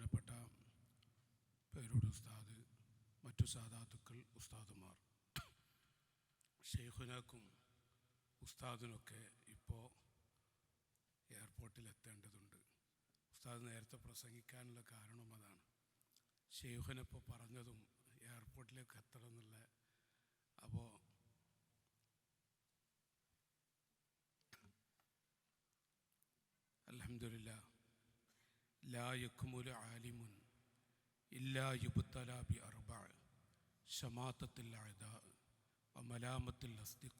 ബഹുമാനപ്പെട്ട പേരൂർ ഉസ്താദ് മറ്റു സാധാത്തുക്കൾ ഉസ്താദുമാർ ഷെയ്ഖുനാക്കും ഉസ്താദിനൊക്കെ ഇപ്പോൾ എയർപോർട്ടിൽ എത്തേണ്ടതുണ്ട്. ഉസ്താദ് നേരത്തെ പ്രസംഗിക്കാനുള്ള കാരണം അതാണ്. ഷെയ്ഖുനപ്പോൾ പറഞ്ഞതും എയർപോർട്ടിലേക്ക് എത്തണം എന്നുള്ള അപ്പോൾ അലഹമില്ല ലായക്കുമുൽ ആലിമുൻ ഇല്ലാ യുബുത്തലാബി അർബാ ഷമാത്തത്തിൽ അഴുതാ വമലാമത്തിൽ അസ്തിഖ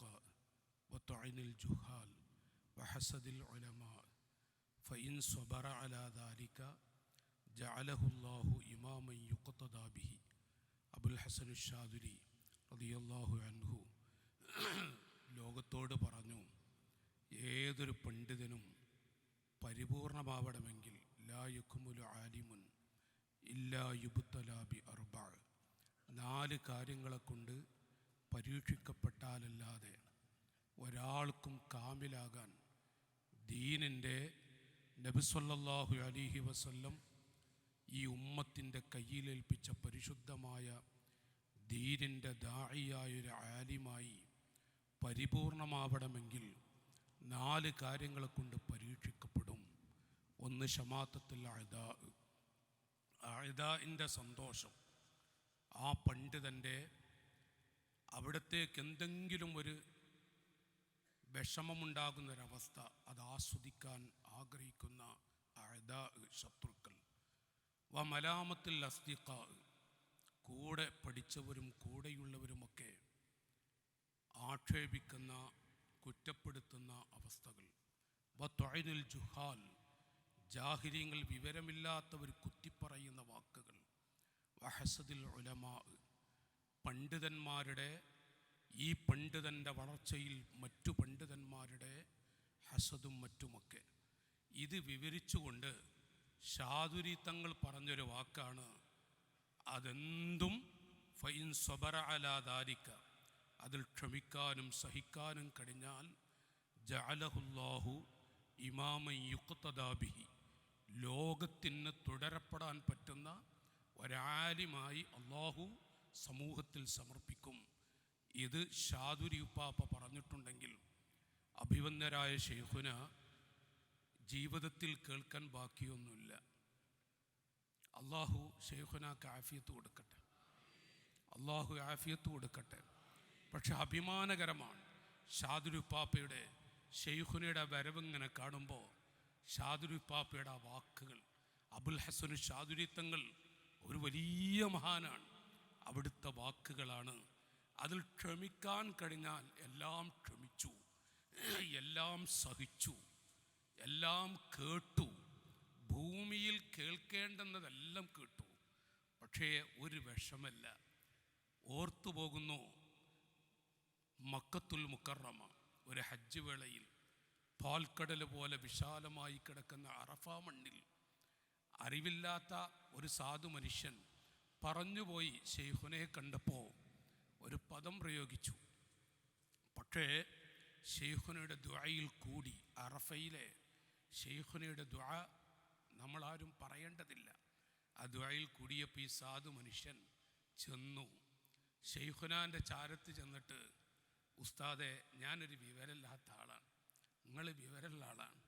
വത്തൊഴിനിൽ ജുഹാൽ വഹസദിൽ ഒലമാ ഫൈൻ സ്വബറ അലാദാലിക ജഅലഹുല്ലാഹു ഇമാമൻ യുക്കത്തദാബിഹി അബുൽ ഹസനു ഷാദുരി റതിയല്ലാഹു അൻഹു ലോകത്തോട് പറഞ്ഞു ഏതൊരു പണ്ഡിതനും പരിപൂർണമാവണമെങ്കിൽ ലാ ആലിമുൻ ഇല്ലാ നാല് കാര്യങ്ങളെ കൊണ്ട് പരീക്ഷിക്കപ്പെട്ടാലല്ലാതെ ഒരാൾക്കും കാമിലാകാൻ ദീനിന്റെ നബിസ്വല്ലാഹു അലിഹി വസല്ലം ഈ ഉമ്മത്തിന്റെ കയ്യിലേൽപ്പിച്ച പരിശുദ്ധമായ ദീനിന്റെ ദായിയായൊരു ആലിമായി പരിപൂർണമാവണമെങ്കിൽ നാല് കാര്യങ്ങളെ കൊണ്ട് പരീക്ഷിക്കപ്പെടും ഒന്ന് ഷമാത്തത്തിൽ അഴുതാ അഴുതാന്റെ സന്തോഷം. ആ പണ്ഡിതന്റെ അവിടത്തേക്ക് എന്തെങ്കിലും ഒരു വിഷമമുണ്ടാകുന്നൊരവസ്ഥ അത് ആസ്വദിക്കാൻ ആഗ്രഹിക്കുന്ന അഴുത ശത്രുക്കൾ. വ മലാമത്തിൽ അസ്തിക്ക കൂടെ പഠിച്ചവരും കൂടെയുള്ളവരുമൊക്കെ ആക്ഷേപിക്കുന്ന കുറ്റപ്പെടുത്തുന്ന അവസ്ഥകൾ. വ തൊഴിനിൽ ജുഹാൽ. ജാഹിര്യങ്ങൾ വിവരമില്ലാത്തവർ കുത്തിപ്പറയുന്ന വാക്കുകൾ. വഹസദിൽ ഉലമാ പണ്ഡിതന്മാരുടെ ഈ പണ്ഡിതന്റെ വളർച്ചയിൽ മറ്റു പണ്ഡിതന്മാരുടെ ഹസദും മറ്റുമൊക്കെ. ഇത് വിവരിച്ചുകൊണ്ട് ഷാദുരി തങ്ങൾ പറഞ്ഞൊരു വാക്കാണ് അതെന്തും ഫൈൻ സ്വബറ അലാദാരിക്ക അതിൽ ക്ഷമിക്കാനും സഹിക്കാനും കഴിഞ്ഞാൽ ജഅലഹുല്ലാഹു ഇമാമൻ യുക്തദാബിഹി ലോകത്തിന് തുടരപ്പെടാൻ പറ്റുന്ന ഒരാലിമായി അള്ളാഹു സമൂഹത്തിൽ സമർപ്പിക്കും. ഇത് ഷാദുരി ഉപ്പാപ്പ പറഞ്ഞിട്ടുണ്ടെങ്കിൽ അഭിവന്ദരായ ഷെയ്ഖുന ജീവിതത്തിൽ കേൾക്കാൻ ബാക്കിയൊന്നുമില്ല. അള്ളാഹു ഷെയ്ഖുനാക്ക് ആഫിയത്ത് കൊടുക്കട്ടെ. അള്ളാഹു ആഫിയത്ത് കൊടുക്കട്ടെ. പക്ഷെ അഭിമാനകരമാണ് ഷാദുരി ഷാദുരുപ്പാപ്പയുടെ ഷെയ്ഖുനയുടെ വരവിങ്ങനെ കാണുമ്പോൾ ഷാദുരുപ്പാപ്പയുടെ ആ വാക്കുകൾ അബുൽ ഹസനു ഷാദുരിത്തങ്ങൾ ഒരു വലിയ മഹാനാണ്. അവിടുത്തെ വാക്കുകളാണ്. അതിൽ ക്ഷമിക്കാൻ കഴിഞ്ഞാൽ എല്ലാം ക്ഷമിച്ചു എല്ലാം സഹിച്ചു എല്ലാം കേട്ടു. ഭൂമിയിൽ കേൾക്കേണ്ടുന്നതെല്ലാം കേട്ടു. പക്ഷേ ഒരു വിഷമല്ല. ഓർത്തു പോകുന്നു മക്കത്തുൽ മുക്കറമ ഒരു ഹജ്ജ് വേളയിൽ പാൽക്കടൽ പോലെ വിശാലമായി കിടക്കുന്ന അറഫ മണ്ണിൽ അറിവില്ലാത്ത ഒരു സാധു മനുഷ്യൻ പറഞ്ഞുപോയി ഷെയ്ഖുനെ കണ്ടപ്പോൾ ഒരു പദം പ്രയോഗിച്ചു. പക്ഷേ ഷെയ്ഖുനയുടെ ദ്വായിൽ കൂടി അറഫയിലെ ഷെയ്ഖുനയുടെ ദ്വ നമ്മളാരും പറയേണ്ടതില്ല. ആ ദ്വായിൽ കൂടിയപ്പോൾ ഈ സാധു മനുഷ്യൻ ചെന്നു. ഷെയ്ഖുനാന്റെ ചാരത്ത് ചെന്നിട്ട് ഉസ്താദെ ഞാനൊരു വിവരമില്ലാത്ത ആളാണ്. നിങ്ങൾ വിവരമുള്ള ആളാണ്.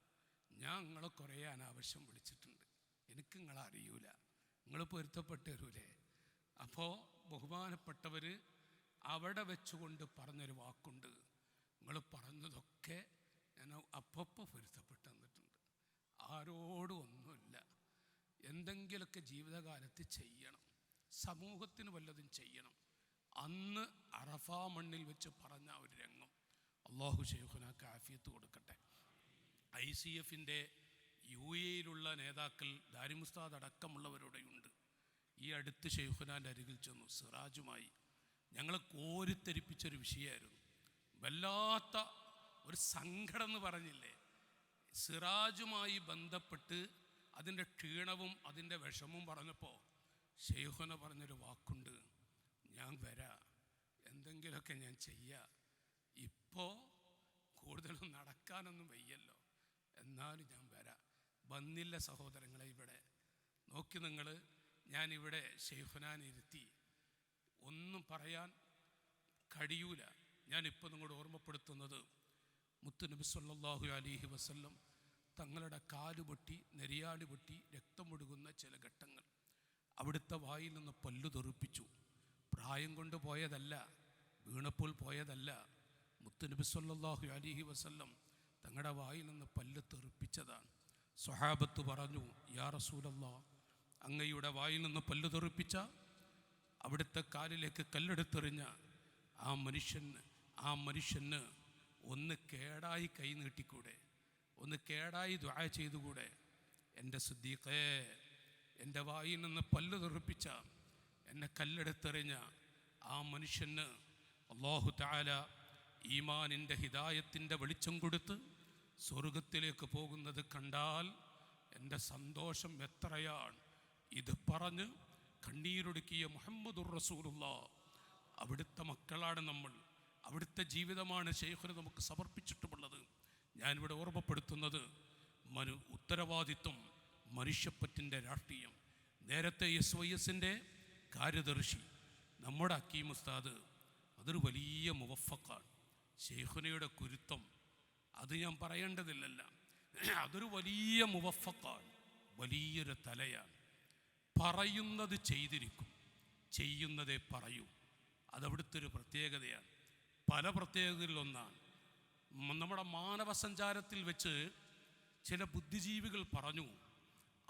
ഞാൻ നിങ്ങളെ കുറേ അനാവശ്യം വിളിച്ചിട്ടുണ്ട്. എനിക്ക് നിങ്ങളെ അറിയൂല. നിങ്ങൾ പൊരുത്തപ്പെട്ട് തരൂലേ അപ്പോൾ ബഹുമാനപ്പെട്ടവർ അവിടെ വെച്ചുകൊണ്ട് പറഞ്ഞൊരു വാക്കുണ്ട്. നിങ്ങൾ പറഞ്ഞതൊക്കെ ഞാൻ അപ്പപ്പോൾ പൊരുത്തപ്പെട്ട് തന്നിട്ടുണ്ട്. ആരോടും ഒന്നുമില്ല. എന്തെങ്കിലുമൊക്കെ ജീവിതകാലത്ത് ചെയ്യണം. സമൂഹത്തിന് വല്ലതും ചെയ്യണം. അന്ന് അറഫാ മണ്ണിൽ വെച്ച് പറഞ്ഞ ഒരു രംഗം. അള്ളാഹു ഷെയ്ഖുന കാഫിയത്ത് കൊടുക്കട്ടെ. ഐ സി എഫിന്റെ യു എയിലുള്ള നേതാക്കൾ ദാരിമുസ്താദ് അടക്കമുള്ളവരോടെയുണ്ട്. ഈ അടുത്ത് ഷെയ്ഖുനാന്റെ അരികിൽ ചെന്നു സിറാജുമായി. ഞങ്ങളെ കോരിത്തെരിപ്പിച്ചൊരു വിഷയമായിരുന്നു. വല്ലാത്ത ഒരു സങ്കടം എന്ന് പറഞ്ഞില്ലേ? സിറാജുമായി ബന്ധപ്പെട്ട് അതിന്റെ ക്ഷീണവും അതിന്റെ വിഷമവും പറഞ്ഞപ്പോൾ ഷെയ്ഖുന പറഞ്ഞൊരു വാക്കുണ്ട്. ഞാൻ വരാ. എന്തെങ്കിലുമൊക്കെ ഞാൻ ചെയ്യാം. ഇപ്പോൾ കൂടുതലും നടക്കാനൊന്നും വയ്യല്ലോ. എന്നാലും ഞാൻ വരാം. വന്നില്ല സഹോദരങ്ങളെ ഇവിടെ. നോക്കി നിങ്ങൾ ഞാനിവിടെ ഷെയ്ഖുനാൻ ഇരുത്തി. ഒന്നും പറയാൻ കഴിയൂല. ഞാനിപ്പോൾ നിങ്ങളോട് ഓർമ്മപ്പെടുത്തുന്നത് മുത്തുനബി സല്ലാഹു അലിഹി വസല്ലം തങ്ങളുടെ കാലുപൊട്ടി നെരിയാടി പൊട്ടി രക്തമൊഴുകുന്ന ചില ഘട്ടങ്ങൾ അവിടുത്തെ വായിൽ നിന്ന് പല്ലു തെറിപ്പിച്ചു. പ്രായം കൊണ്ട് പോയതല്ല വീണപ്പോൾ പോയതല്ല മുത്തുനബി സല്ലാഹു അലൈഹി വസല്ലം തങ്ങളുടെ വായിൽ നിന്ന് പല്ല് തെറിപ്പിച്ചതാണ്. സ്വഹാബത്ത് പറഞ്ഞു യാ റസൂലല്ലാ അങ്ങയുടെ വായിൽ നിന്ന് പല്ല് തെറിപ്പിച്ച അവിടുത്തെ കാലിലേക്ക് കല്ലെടുത്തെറിഞ്ഞ ആ മനുഷ്യന് ആ മനുഷ്യന് ഒന്ന് കേടായി കൈ നീട്ടിക്കൂടെ? ഒന്ന് കേടായി ദ്വായ ചെയ്തുകൂടെ? എന്റെ സുദ്ദീഖേ എന്റെ വായിൽ നിന്ന് പല്ല് തെറിപ്പിച്ച എന്നെ കല്ലെടുത്തെറിഞ്ഞ ആ മനുഷ്യന് അള്ളാഹു താല ഈമാനിന്റെ ഹിതായത്തിന്റെ വെളിച്ചം കൊടുത്ത് സ്വർഗത്തിലേക്ക് പോകുന്നത് കണ്ടാൽ എന്റെ സന്തോഷം എത്രയാണ്? ഇത് പറഞ്ഞ് കണ്ണീരൊടുക്കിയ മുഹമ്മദുർ റസൂലുള്ള അവിടുത്തെ മക്കളാണ് നമ്മൾ അവിടുത്തെ ജീവിതമാണ് ഷെയ്ഖിന് നമുക്ക് സമർപ്പിച്ചിട്ടുമുള്ളത്. ഞാനിവിടെ ഓർമ്മപ്പെടുത്തുന്നത് മനു ഉത്തരവാദിത്വം മനുഷ്യപ്പറ്റിന്റെ രാഷ്ട്രീയം. നേരത്തെ എസ് വൈ എസിന്റെ കാര്യദർശി നമ്മുടെ അക്കീം ഉസ്താദ് അതൊരു വലിയ മുവഫക്കാണ് ഷെയ്ഖുനയുടെ കുരുത്തം. അത് ഞാൻ പറയേണ്ടതില്ലല്ല. അതൊരു വലിയ മുവഫക്കാണ് വലിയൊരു തലയാണ്. പറയുന്നത് ചെയ്തിരിക്കും. ചെയ്യുന്നതേ പറയൂ. അതവിടുത്തെ ഒരു പ്രത്യേകതയാണ്. പല പ്രത്യേകതകളിലൊന്നാണ് നമ്മുടെ മാനവ സഞ്ചാരത്തിൽ വെച്ച് ചില ബുദ്ധിജീവികൾ പറഞ്ഞു.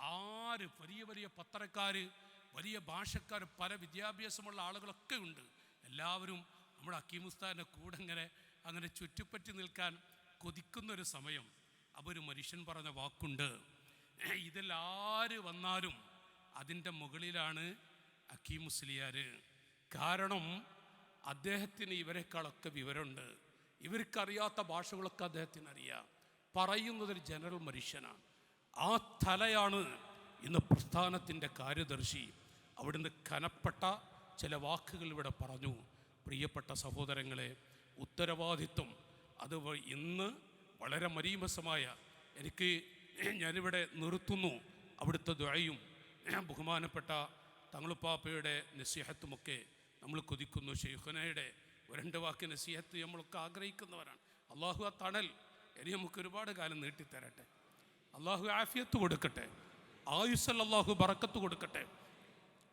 ആര് വലിയ വലിയ പത്രക്കാർ വലിയ ഭാഷക്കാർ പല വിദ്യാഭ്യാസമുള്ള ആളുകളൊക്കെ ഉണ്ട്. എല്ലാവരും നമ്മുടെ അക്കീമുസ്താന്റെ കൂടെ ഇങ്ങനെ അങ്ങനെ ചുറ്റിപ്പറ്റി നിൽക്കാൻ കൊതിക്കുന്നൊരു സമയം അപ്പോൾ ഒരു മനുഷ്യൻ പറഞ്ഞ വാക്കുണ്ട്. ഇതിലാര് വന്നാലും അതിന്റെ മുകളിലാണ് അക്കീം മുസ്ലിയാർ കാരണം അദ്ദേഹത്തിന് ഇവരെക്കാളൊക്കെ വിവരമുണ്ട്. ഇവർക്കറിയാത്ത ഭാഷകളൊക്കെ അദ്ദേഹത്തിന് അറിയാം പറയുന്നതൊരു ജനറൽ മനുഷ്യനാണ്. ആ തലയാണ് ഇന്ന് പ്രസ്ഥാനത്തിന്റെ കാര്യദർശി. അവിടുന്ന് കനപ്പെട്ട ചില വാക്കുകൾ ഇവിടെ പറഞ്ഞു. പ്രിയപ്പെട്ട സഹോദരങ്ങളെ ഉത്തരവാദിത്വം. അത് ഇന്ന് വളരെ മരീമസമായ എനിക്ക് ഞാനിവിടെ നിർത്തുന്നു. അവിടുത്തെ ദ്വയും ബഹുമാനപ്പെട്ട തങ്ങളുപ്പാപ്പയുടെ നസീഹത്തുമൊക്കെ നമ്മൾ കൊതിക്കുന്നു. ഷെയ്ഖുനയുടെ രണ്ട് വാക്ക് നസീഹത്ത് നമ്മളൊക്കെ ആഗ്രഹിക്കുന്നവരാണ്. അള്ളാഹു ആ തണൽ ഇനി നമുക്ക് ഒരുപാട് കാലം നീട്ടിത്തരട്ടെ. അള്ളാഹു ആഫിയത്ത് കൊടുക്കട്ടെ. ആയുസ് അള്ളാഹു ബറക്കത്ത് കൊടുക്കട്ടെ.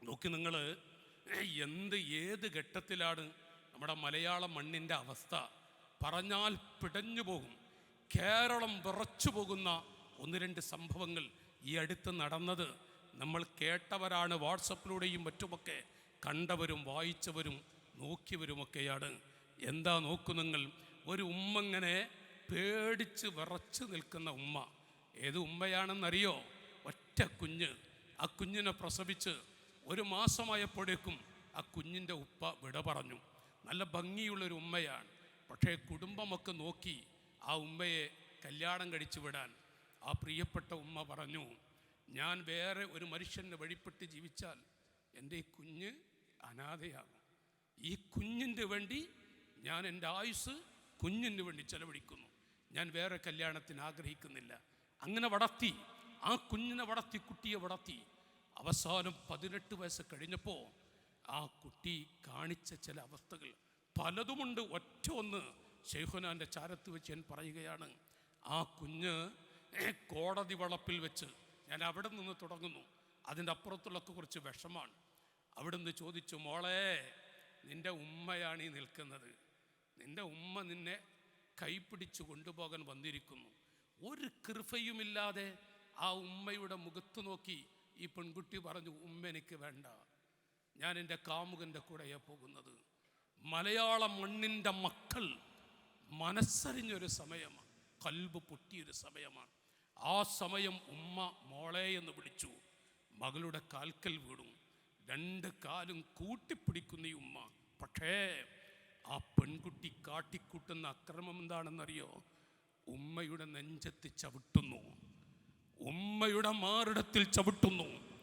നോക്കി നിങ്ങൾ എന്ത് ഏത് ഘട്ടത്തിലാണ് നമ്മുടെ മലയാള മണ്ണിന്റെ അവസ്ഥ പറഞ്ഞാൽ പിടഞ്ഞു പോകും. കേരളം വിറച്ചു പോകുന്ന ഒന്ന് രണ്ട് സംഭവങ്ങൾ ഈ അടുത്ത് നടന്നത്. നമ്മൾ കേട്ടവരാണ് വാട്സപ്പിലൂടെയും മറ്റുമൊക്കെ കണ്ടവരും വായിച്ചവരും നോക്കിയവരുമൊക്കെയാണ്. എന്താ നോക്കുന്നെങ്കിൽ ഒരു ഉമ്മ ഇങ്ങനെ പേടിച്ച് വിറച്ച് നിൽക്കുന്ന ഉമ്മ. ഏത് ഉമ്മയാണെന്നറിയോ? ഒറ്റ കുഞ്ഞ്. ആ കുഞ്ഞിനെ പ്രസവിച്ച് ഒരു മാസമായപ്പോഴേക്കും ആ കുഞ്ഞിന്റെ ഉപ്പ വിട പറഞ്ഞു. നല്ല ഭംഗിയുള്ളൊരു ഉമ്മയാണ്. പക്ഷേ കുടുംബമൊക്കെ നോക്കി ആ ഉമ്മയെ കല്യാണം കഴിച്ചു വിടാൻ ആ പ്രിയപ്പെട്ട ഉമ്മ പറഞ്ഞു ഞാൻ വേറെ ഒരു മനുഷ്യനെ വഴിപ്പെട്ട് ജീവിച്ചാൽ എന്റെ ഈ കുഞ്ഞ് അനാഥയാകും. ഈ കുഞ്ഞിന്റെ വേണ്ടി ഞാൻ എന്റെ ആയുസ് കുഞ്ഞിന് വേണ്ടി ചെലവഴിക്കുന്നു. ഞാൻ വേറെ കല്യാണത്തിന് ആഗ്രഹിക്കുന്നില്ല. അങ്ങനെ വളർത്തി ആ കുഞ്ഞിനെ വളർത്തി കുട്ടിയെ വളർത്തി അവസാനം പതിനെട്ട് വയസ്സ് കഴിഞ്ഞപ്പോൾ ആ കുട്ടി കാണിച്ച ചില അവസ്ഥകൾ പലതുമുണ്ട്. ഒറ്റ ഒന്ന് ഷെയ്ഖുനാന്റെ ചാരത്ത് വെച്ച് ഞാൻ പറയുകയാണ്. ആ കുഞ്ഞ് കോടതി വളപ്പിൽ വെച്ച് ഞാൻ അവിടെ നിന്ന് തുടങ്ങുന്നു. അതിന്റെ അപ്പുറത്തുള്ളൊക്കെ കുറച്ച് വിഷമാണ്. അവിടുന്ന് ചോദിച്ചു മോളെ നിന്റെ ഉമ്മയാണ് ഈ നിൽക്കുന്നത്. നിന്റെ ഉമ്മ നിന്നെ കൈപ്പിടിച്ചു കൊണ്ടുപോകാൻ വന്നിരിക്കുന്നു. ഒരു കൃപയുമില്ലാതെ ആ ഉമ്മയുടെ മുഖത്ത് നോക്കി ഈ പെൺകുട്ടി പറഞ്ഞു ഉമ്മ എനിക്ക് വേണ്ട. ഞാൻ എന്റെ കാമുകന്റെ കൂടെയാണ് പോകുന്നത്. മലയാള മണ്ണിന്റെ മക്കൾ മനസ്സറിഞ്ഞൊരു സമയമാണ് കൽബ് പൊട്ടിയൊരു സമയമാണ്. ആ സമയം ഉമ്മ മോളെ എന്ന് വിളിച്ചു. മകളുടെ കാൽക്കൽ വീണു. രണ്ട് കാലും കൂട്ടിപ്പിടിക്കുന്ന ഈ ഉമ്മ. പക്ഷേ ആ പെൺകുട്ടി കാട്ടിക്കൂട്ടുന്ന അക്രമം എന്താണെന്നറിയോ? ഉമ്മയുടെ നെഞ്ചത്ത് ചവിട്ടുന്നു. ഉമ്മയുടെ മാറിടത്തിൽ ചവിട്ടുന്നു.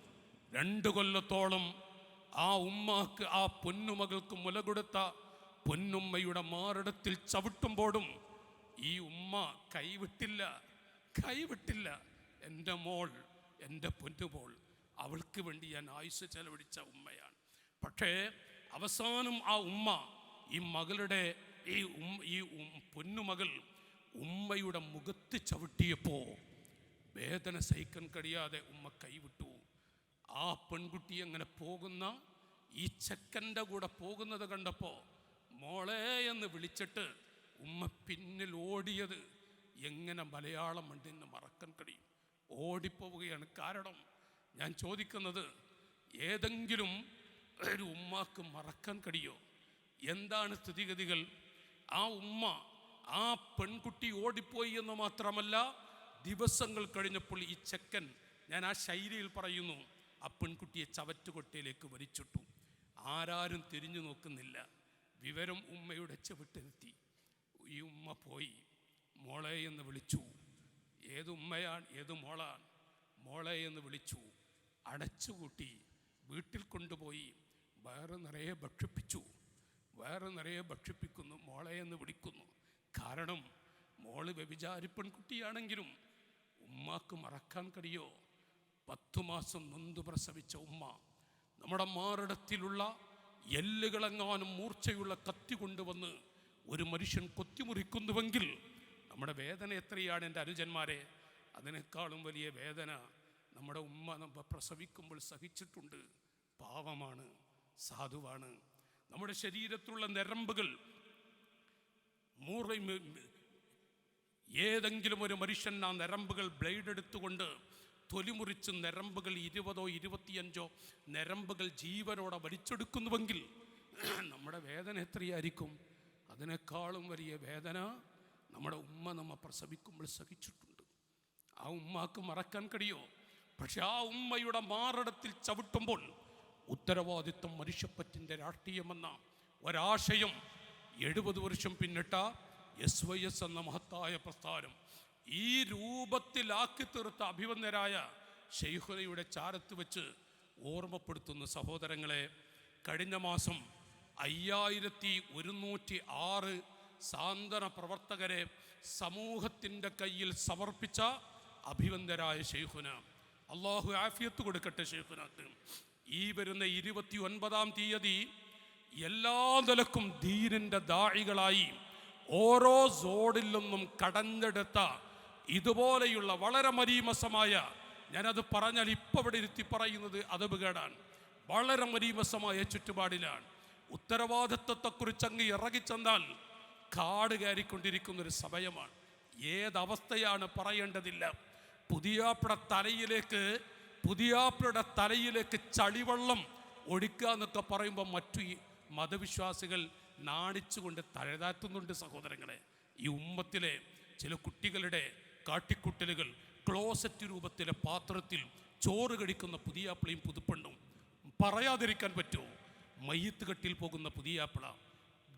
രണ്ട് കൊല്ലത്തോളം ആ ഉമ്മാക്ക് ആ പൊന്നുമകൾക്ക് മുല കൊടുത്ത പൊന്നുമ്മയുടെ മാറിടത്തിൽ ചവിട്ടുമ്പോഴും ഈ ഉമ്മ കൈവിട്ടില്ല കൈവിട്ടില്ല. എന്റെ മോൾ എന്റെ പൊന്നുമോൾ അവൾക്ക് വേണ്ടി ഞാൻ ആയുസ് ചെലവഴിച്ച ഉമ്മയാണ്. പക്ഷേ അവസാനം ആ ഉമ്മ ഈ മകളുടെ ഈ ഉം ഈ പൊന്നുമകൾ ഉമ്മയുടെ മുഖത്ത് ചവിട്ടിയപ്പോൾ വേദന സഹിക്കാൻ കഴിയാതെ ഉമ്മ കൈവിട്ടു. ആ പെൺകുട്ടി അങ്ങനെ പോകുന്ന? ഈ ചെക്കന്റെ കൂടെ പോകുന്നത് കണ്ടപ്പോൾ മോളെ എന്ന് വിളിച്ചിട്ട് ഉമ്മ പിന്നിൽ ഓടിയത്. എങ്ങനെ മലയാളം മണ്ണിന്ന് മറക്കാൻ കഴിയും. ഓടിപ്പോവുകയാണ് കാരണം ഞാൻ ചോദിക്കുന്നത് ഏതെങ്കിലും ഒരു ഉമ്മാക്ക് മറക്കാൻ കഴിയോ? എന്താണ് സ്ഥിതിഗതികൾ? ആ ഉമ്മ ആ പെൺകുട്ടി ഓടിപ്പോയി എന്ന് മാത്രമല്ല ദിവസങ്ങൾ കഴിഞ്ഞപ്പോൾ ഈ ചെക്കൻ ഞാൻ ആ ശൈലിയിൽ പറയുന്നു ആ പെൺകുട്ടിയെ ചവറ്റുകൊട്ടയിലേക്ക് വലിച്ചിട്ടു. ആരാരും തിരിഞ്ഞു നോക്കുന്നില്ല. വിവരം ഉമ്മയുടെ ചെവിട്ടെത്തി ഈ ഉമ്മ പോയി. മോളെ എന്ന് വിളിച്ചു. ഏത് ഉമ്മയാണ്? ഏത് മോളാണ്? മോളെ എന്ന് വിളിച്ചു. അടച്ചുകൂട്ടി വീട്ടിൽ കൊണ്ടുപോയി. വയറ് നിറയെ ഭക്ഷിപ്പിച്ചു. വയറ് നിറയെ ഭക്ഷിപ്പിക്കുന്നു. മോളെ എന്ന് വിളിക്കുന്നു. കാരണം മോൾ വ്യഭിചാരി പെൺകുട്ടിയാണെങ്കിലും ഉമ്മാക്ക് മറക്കാൻ കഴിയോ? പത്തു മാസം നൊന്തു പ്രസവിച്ച ഉമ്മ നമ്മുടെ മാറിടത്തിലുള്ള എല്ലുകളെങ്ങാനും മൂർച്ചയുള്ള കത്തി കൊണ്ടുവന്ന് ഒരു മനുഷ്യൻ കൊത്തിമുറിക്കുന്നുവെങ്കിൽ നമ്മുടെ വേദന എത്രയാണ് എന്റെ അനുജന്മാരെ? അതിനേക്കാളും വലിയ വേദന നമ്മുടെ ഉമ്മ നമ്മ പ്രസവിക്കുമ്പോൾ സഹിച്ചിട്ടുണ്ട്. പാവമാണ് സാധുവാണ്. നമ്മുടെ ശരീരത്തിലുള്ള നരമ്പുകൾ മൂറ ഏതെങ്കിലും ഒരു മനുഷ്യൻ ആ നരമ്പുകൾ ബ്ലേഡ് എടുത്തുകൊണ്ട് തൊലിമുറിച്ച് നരമ്പുകൾ ഇരുപതോ ഇരുപത്തിയഞ്ചോ നരമ്പുകൾ ജീവനോടെ വലിച്ചെടുക്കുന്നുവെങ്കിൽ നമ്മുടെ വേദന എത്രയായിരിക്കും? അതിനേക്കാളും വലിയ വേദന നമ്മുടെ ഉമ്മ നമ്മ പ്രസവിക്കുമ്പോൾ സഹിച്ചിട്ടുണ്ട്. ആ ഉമ്മാക്ക് മറക്കാൻ കഴിയോ? പക്ഷെ ആ ഉമ്മയുടെ മാറിടത്തിൽ ചവിട്ടുമ്പോൾ ഉത്തരവാദിത്വം മനുഷ്യപ്പറ്റിന്റെ രാഷ്ട്രീയമെന്ന ഒരാശയം എഴുപത് വർഷം പിന്നിട്ട എസ് വൈ എസ് എന്ന മഹത്തായ പ്രസ്ഥാനം ഈ രൂപത്തിലാക്കി തീർത്ത അഭിവന്ദരായ ഷെയ്ഹുലയുടെ ചാരത്ത് വെച്ച് ഓർമ്മപ്പെടുത്തുന്ന സഹോദരങ്ങളെ കഴിഞ്ഞ മാസം അയ്യായിരത്തി ഒരുന്നൂറ്റി ആറ് സാന്ത്വന പ്രവർത്തകരെ സമൂഹത്തിന്റെ കയ്യിൽ സമർപ്പിച്ച അഭിവന്ദരായ ഷെയ്ഖുന അള്ളാഹു ആഫിയത്ത് കൊടുക്കട്ടെ ഷെയ്ഖുനാക്ക് ഈ വരുന്ന ഇരുപത്തി ഒൻപതാം തീയതി എല്ലാ നിലക്കും ധീരന്റെ ദാഴികളായി ഓരോ സോഡിൽ നിന്നും കടഞ്ഞെടുത്ത ഇതുപോലെയുള്ള വളരെ മരീമസമായ ഞാനത് പറഞ്ഞാൽ ഇപ്പോൾ ഇവിടെ ഇരുത്തി പറയുന്നത് അതപകേടാണ് വളരെ മരീമസമായ ചുറ്റുപാടിലാണ്. ഉത്തരവാദിത്വത്തെക്കുറിച്ച് അങ്ങ് ഇറങ്ങിച്ചെന്നാൽ കാട് കയറിക്കൊണ്ടിരിക്കുന്ന ഒരു സമയമാണ്. ഏതവസ്ഥയാണ് പറയേണ്ടതില്ല. പുതിയാപ്പിട തലയിലേക്ക് പുതിയാപ്പിളുടെ തലയിലേക്ക് ചളിവെള്ളം ഒഴിക്കുക എന്നൊക്കെ പറയുമ്പോൾ മറ്റു മതവിശ്വാസികൾ നാണിച്ചുകൊണ്ട് തലതാത്തുന്നുണ്ട് സഹോദരങ്ങളെ. ഈ ഉമ്മത്തിലെ ചില കുട്ടികളുടെ കാട്ടിക്കുട്ടലുകൾ ക്ലോസറ്റ് രൂപത്തിലെ പാത്രത്തിൽ ചോറ് കടിക്കുന്ന പുതിയാപ്പിളയും പുതുപ്പെണ്ണും പറയാതിരിക്കാൻ പറ്റുമോ മയ്യത്ത് കെട്ടിൽ പോകുന്ന പുതിയാപ്പിള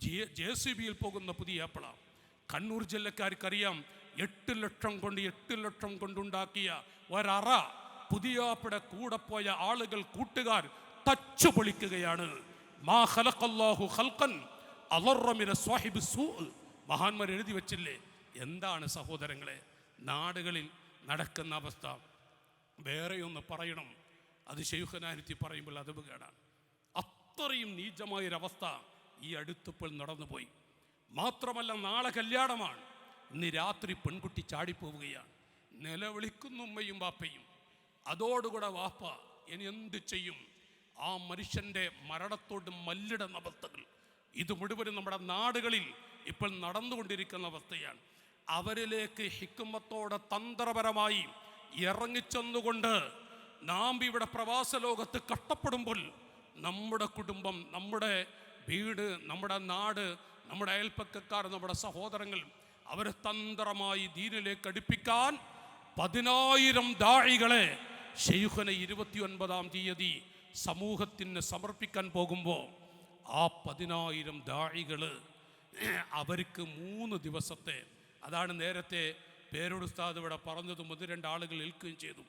ജെ ജെ സി ബിയിൽ പോകുന്ന പുതിയാപ്പിള. കണ്ണൂർ ജില്ലക്കാർക്കറിയാം എട്ട് ലക്ഷം കൊണ്ട് എട്ട് ലക്ഷം കൊണ്ടുണ്ടാക്കിയ ഒരറ പുതിയാപ്പിട കൂടെ പോയ ആളുകൾ കൂട്ടുകാർ തച്ചു പൊളിക്കുകയാണ്. മഹാന്മാർ എഴുതി വച്ചില്ലേ? എന്താണ് സഹോദരങ്ങളെ? നാടുകളിൽ നടക്കുന്ന അവസ്ഥ. വേറെയൊന്ന് പറയണം. അത് ഷെയ്ഖനാനിറ്റി പറയുമ്പോൾ അത് കേടാണ്. അത്രയും നീചമായൊരവസ്ഥ ഈ അടുത്തിപ്പോൾ നടന്നുപോയി. മാത്രമല്ല നാളെ കല്യാണമാണ്. ഇന്ന് രാത്രി പെൺകുട്ടി ചാടിപ്പോവുകയാണ്. നിലവിളിക്കുന്നു ഉമ്മയും വാപ്പയും. അതോടുകൂടെ വാപ്പ ഇനി എന്ത് ചെയ്യും? ആ മനുഷ്യന്റെ മരണത്തോട് മല്ലിടുന്ന അവസ്ഥകൾ ഇത് മുഴുവനും നമ്മുടെ നാടുകളിൽ ഇപ്പോൾ നടന്നുകൊണ്ടിരിക്കുന്ന അവസ്ഥയാണ്. അവരിലേക്ക് ഹിക്കുമത്തോടെ തന്ത്രപരമായി ഇറങ്ങിച്ചെന്നുകൊണ്ട് നാം ഇവിടെ പ്രവാസ ലോകത്ത് കഷ്ടപ്പെടുമ്പോൾ നമ്മുടെ കുടുംബം നമ്മുടെ വീട് നമ്മുടെ നാട് നമ്മുടെ അയൽപ്പക്കാർ നമ്മുടെ സഹോദരങ്ങൾ അവരെ തന്ത്രമായി ദീനിലേക്ക് അടുപ്പിക്കാൻ പതിനായിരം ദാഴികളെ ഷെയ്ഖുന ഇരുപത്തി ഒൻപതാം തീയതി സമൂഹത്തിന് സമർപ്പിക്കാൻ പോകുമ്പോൾ ആ പതിനായിരം ദാഴികൾ അവർക്ക് മൂന്ന് ദിവസത്തെ അതാണ് നേരത്തെ പേരോടുസ്താദ് ഇവിടെ പറഞ്ഞതും ഒന്ന് രണ്ടാളുകൾ ഏൽക്കുകയും ചെയ്തു.